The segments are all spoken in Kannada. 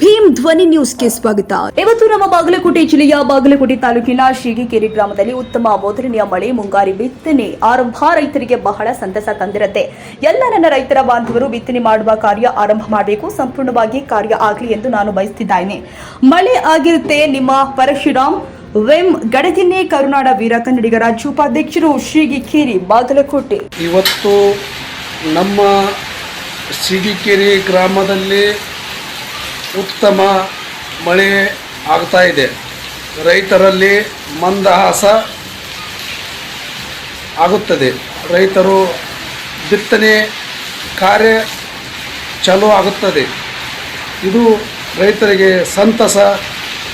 ಭೀಮ್ ಧ್ವನಿ ನ್ಯೂಸ್ಗೆ ಸ್ವಾಗತ. ಇವತ್ತು ನಮ್ಮ ಬಾಗಲಕೋಟೆ ಜಿಲ್ಲೆಯ ಬಾಗಲಕೋಟೆ ತಾಲೂಕಿನ ಶೀಗಿಕೆರೆ ಗ್ರಾಮದಲ್ಲಿ ಉತ್ತಮ ಮೊದಲನೆಯ ಮಳೆ ಮುಂಗಾರಿ ಬಿತ್ತನೆ. ಆರಂಭ, ರೈತರಿಗೆ ಬಹಳ ಸಂತಸ ತಂದಿರುತ್ತೆ. ಎಲ್ಲ ನನ್ನ ರೈತರ ಬಾಂಧವರು ಬಿತ್ತನೆ ಮಾಡುವ ಕಾರ್ಯ ಆರಂಭ ಮಾಡಬೇಕು, ಸಂಪೂರ್ಣವಾಗಿ ಕಾರ್ಯ ಆಗಲಿ ಎಂದು ನಾನು ಬಯಸುತ್ತಿದ್ದೇನೆ ಮಳೆ ಆಗಿರುತ್ತೆ, ನಿಮ್ಮ ಪರಶುರಾಮ್. ವೆಂ ಗಡದಿನ್ನೆ ಕರುನಾಡ ವೀರ ಕನ್ನಡಿಗರ ರಾಜ್ಯ ಉಪಾಧ್ಯಕ್ಷರು ಶ್ರೀಗಿಕೇರಿ ಬಾಗಲಕೋಟೆ. ಇವತ್ತು ನಮ್ಮ ಸಿಗಿಕೆರೆ ಗ್ರಾಮದಲ್ಲಿ ಉತ್ತಮ ಮಳೆ ಆಗ್ತಾ ಇದೆ. ರೈತರಲ್ಲಿ ಮಂದಹಾಸ ಆಗುತ್ತದೆ. ರೈತರು ಬಿತ್ತನೆ ಕಾರ್ಯ ಚಾಲೂ ಆಗುತ್ತದೆ. ಇದು ರೈತರಿಗೆ ಸಂತಸ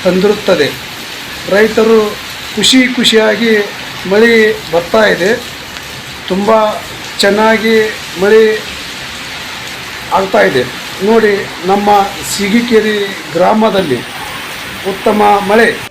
ತಂದಿರುತ್ತದೆ. ರೈತರು ಖುಷಿ ಖುಷಿಯಾಗಿ ಮಳೆ ಬರ್ತಾ ಇದೆ. ತುಂಬ ಚೆನ್ನಾಗಿ ಮಳೆ ಆಗ್ತಾ ಇದೆ. ನೋಡಿ ನಮ್ಮ ಸಿಗಿಕೇರಿ ಗ್ರಾಮದಲ್ಲಿ ಉತ್ತಮ ಮಳೆ.